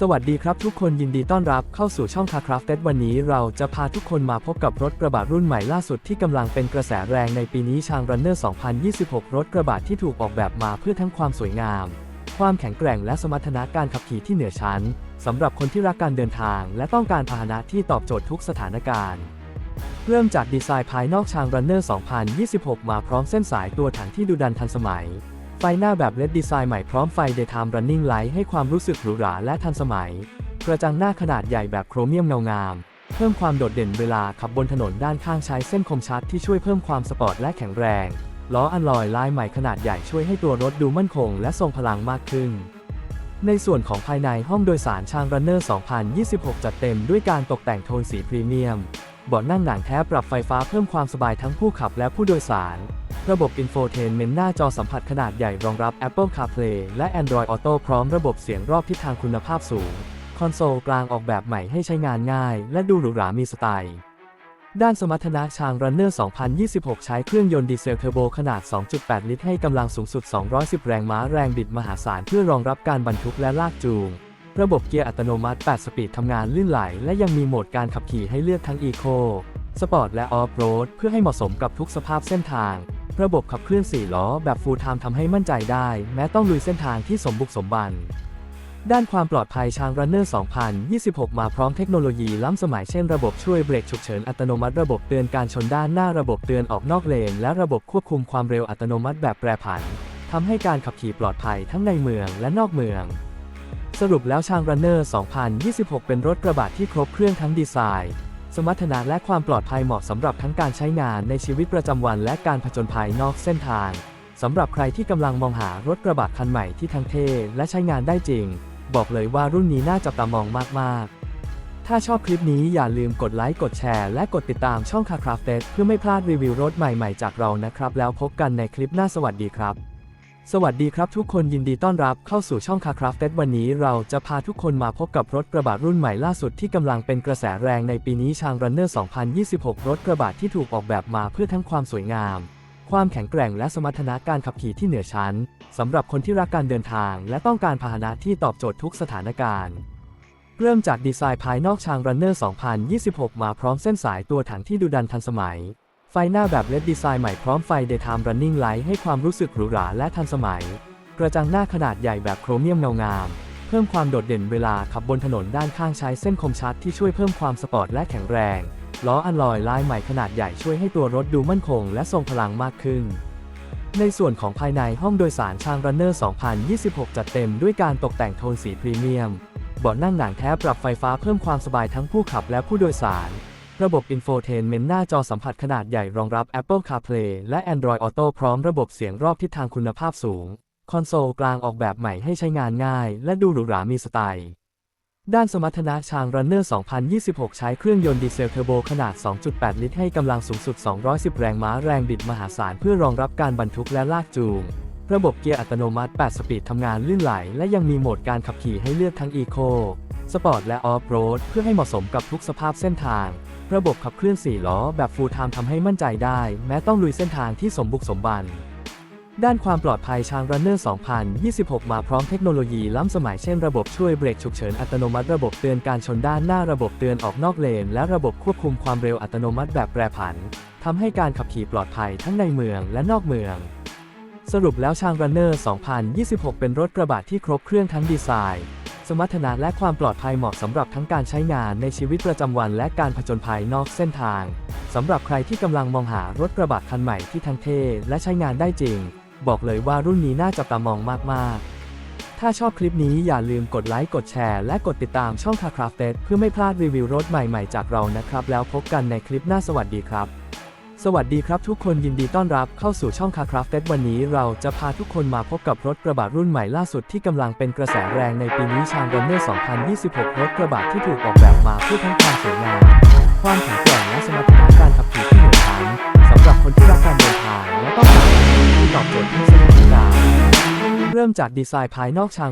สวัสดีครับทุกคนยินดีต้อนรับเข้าสู่ช่องคาคราฟเต็วันนี้เราจะพาทุกคนมาพบกับรถกระบะรุ่นใหม่ล่าสุดที่กำลังเป็นกระแสแรงในปีนี้ชางรันเนอร์2026 รถกระบะที่ถูกออกแบบมาเพื่อทั้งความสวยงาม ความแข็งแกร่งและสมรรถนะการขับขี่ที่เหนือชั้นสำหรับคนที่รักการเดินทาง และต้องการพาหนะที่ตอบโจทย์ทุกสถานการณ์เริ่มจากดีไซน์ภายนอกชางรันเนอร์2026 มาพร้อมเส้นสายตัวถังที่ดูดันทันสมัย ไฟหน้าแบบเลดดีไซน์ใหม่พร้อมไฟ Daytime Running Light ให้ความรู้สึกหรูหราและทันสมัย กระจังหน้าขนาดใหญ่แบบโครเมียมเงางาม เพิ่มความโดดเด่นเวลาขับบนถนนด้านข้างใช้เส้นคมชัดที่ช่วยเพิ่มความสปอร์ตและแข็งแรง ล้ออัลลอยลายใหม่ขนาดใหญ่ช่วยให้ตัวรถดูมั่นคงและทรงพลังมากขึ้น ในส่วนของภายในห้องโดยสารชางรันเนอร์ 2026 จัดเต็มด้วยการตกแต่งโทนสีพรีเมียมเบาะนั่งหนังแท้ปรับไฟฟ้าเพิ่มความสบายทั้งผู้ขับและผู้โดยสาร ระบบอินโฟเทนเมนต์หน้าจอสัมผัสขนาดใหญ่รองรับ Apple CarPlay และ Android Auto พร้อมระบบเสียงรอบทิศทางคุณภาพสูง คอนโซลกลางออกแบบใหม่ให้ใช้งานง่าย และดูหรูหรามีสไตล์ด้านสมรรถนะชาง Runner 2026 ใช้เครื่องยนต์ดีเซลเทอร์โบขนาด 2.8 ลิตร ให้กำลังสูงสุด 210 แรงม้าแรงบิดมหาศาลเพื่อรองรับการบรรทุกและลากจูง ระบบเกียร์อัตโนมัติ 8 สปีดทำงานลื่นไหล และยังมีโหมดการขับขี่ให้เลือกทั้ง Eco สปอร์ตและออฟโรดเพื่อให้เหมาะสมกับทุกสภาพเส้นทาง ระบบขับเคลื่อน 4 ล้อแบบ Full Time ทำให้มั่นใจได้ แม้ต้องลุยเส้นทางที่สมบุกสมบัน ด้านความปลอดภัยชาง Runner 2026 มาพร้อมเทคโนโลยีล้ำสมัยเช่นระบบช่วยเบรกฉุกเฉินอัตโนมัติระบบเตือนการชนด้านหน้าระบบเตือนออกนอกเลน และระบบควบคุมความเร็วอัตโนมัติแบบแปรผันทำให้การขับขี่ปลอดภัยทั้งในเมืองและนอกเมืองสรุปแล้วชาง Runner 2026 เป็นรถกระบะที่ครบเครื่องทั้งดีไซน์ สมรรถนะและความปลอดภัยเหมาะสำหรับทั้งการใช้งานในชีวิตประจำวันและการผจญภัยนอกเส้นทางสำหรับใครที่กำลังมองหารถกระบะคันใหม่ที่ทั้งเท่และใช้งานได้จริง บอกเลยว่ารุ่นนี้น่าจับตามองมาก ๆ ถ้าชอบคลิปนี้อย่าลืมกดไลค์กดแชร์และกดติดตามช่องคาคราฟเตเพื่อไม่พลาดรีวิวรถใหม่ ๆ จากเรานะครับ แล้วพบกันในคลิปหน้าสวัสดีครับ สวัสดีครับทุกคนยินดีต้อนรับเข้าสู่ช่องคาคราฟเตวันนี้เราจะพาทุกคนมาพบกับรถกระบะรุ่นใหม่ล่าสุดที่กำลังเป็นกระแสแรงในปีนี้ชางรันเนอร์ 2026 รถกระบะที่ถูกออกแบบมาเพื่อทั้งความสวยงาม ความแข็งแกร่งและสมรรถนะการขับขี่ที่เหนือชั้นสำหรับคนที่รักการเดินทาง และต้องการพาหนะที่ตอบโจทย์ทุกสถานการณ์ เริ่มจากดีไซน์ภายนอกชางรันเนอร์ 2026 มาพร้อมเส้นสายตัวถังที่ดูดันทันสมัย ไฟหน้าแบบเลดดีไซน์ใหม่พร้อมไฟ Daytime Running Light ให้ความรู้สึกหรูหราและทันสมัย กระจังหน้าขนาดใหญ่แบบโครเมียมเงางาม เพิ่มความโดดเด่นเวลาขับบนถนนด้านข้างใช้เส้นคมชัดที่ช่วยเพิ่มความสปอร์ตและแข็งแรง ล้ออัลลอยลายใหม่ขนาดใหญ่ช่วยให้ตัวรถดูมั่นคงและทรงพลังมากขึ้น ในส่วนของภายในห้องโดยสารชางรันเนอร์2026 จัดเต็มด้วยการตกแต่งโทนสีพรีเมียมเบาะนั่งหนังแท้ปรับไฟฟ้าเพิ่มความสบายทั้งผู้ขับและผู้โดยสาร ระบบอินโฟเทนเมนต์หน้าจอสัมผัสขนาดใหญ่รองรับ Apple CarPlay และ Android Auto พร้อมระบบเสียงรอบทิศทางคุณภาพสูง คอนโซลกลางออกแบบใหม่ให้ใช้งานง่าย และดูหรูหรามีสไตล์ ด้านสมรรถนะชาง Runner 2026 ใช้เครื่องยนต์ดีเซลเทอร์โบขนาด 2.8 ลิตรให้กำลังสูงสุด 210 แรงม้าแรงบิดมหาศาลเพื่อรองรับการบรรทุกและลากจูง ระบบเกียร์อัตโนมัติ 8 สปีดทำงานลื่นไหล และยังมีโหมดการขับขี่ให้เลือกทั้ง Eco สปอร์ตและออฟโรดเพื่อให้เหมาะสมกับทุกสภาพเส้นทาง ระบบขับเคลื่อน 4 ล้อแบบ Full Time ทำให้มั่นใจได้ แม้ต้องลุยเส้นทางที่สมบุกสมบัน ด้านความปลอดภัยชาง Runner 2026 มาพร้อมเทคโนโลยีล้ำสมัยเช่นระบบช่วยเบรกฉุกเฉินอัตโนมัติระบบเตือนการชนด้านหน้าระบบเตือนออกนอกเลน และระบบควบคุมความเร็วอัตโนมัติแบบแปรผันทำให้การขับขี่ปลอดภัยทั้งในเมืองและนอกเมือง สรุปแล้วชาง Runner 2026 เป็นรถกระบะที่ครบเครื่องทั้งดีไซน์ สมรรถนะและความปลอดภัยเหมาะสำหรับทั้งการใช้งานในชีวิตประจำวันและการผจญภัยนอกเส้นทาง สำหรับใครที่กำลังมองหารถกระบะคันใหม่ที่ทั้งเท่และใช้งานได้จริง บอกเลยว่ารุ่นนี้น่าจับตามองมากๆถ้าชอบคลิปนี้อย่าลืมกดไลค์ กดแชร์ และกดติดตามช่องคาคราฟเตเพื่อไม่พลาดรีวิวรถใหม่ๆจากเรานะครับ แล้วพบกันในคลิปหน้าสวัสดีครับ สวัสดีครับทุกคนยินดีต้อนรับเข้าสู่ช่องคาคราฟเตวันนี้เราจะพาทุกคนมาพบกับรถกระบะรุ่นใหม่ล่าสุดที่กำลังเป็นกระแสแรงในปีนี้ชางรันเนอร์ 2026 รถกระบะที่ถูกออกแบบมาเพื่อทั้งความสวยงามความแข็งแกร่งและสมรรถนะการขับขี่ที่เหนือชั้นสำหรับคนที่รักการเดินทางและต้องการที่ตอบโจทย์ทุกสถานการณ์เริ่มจากดีไซน์ภายนอกชาง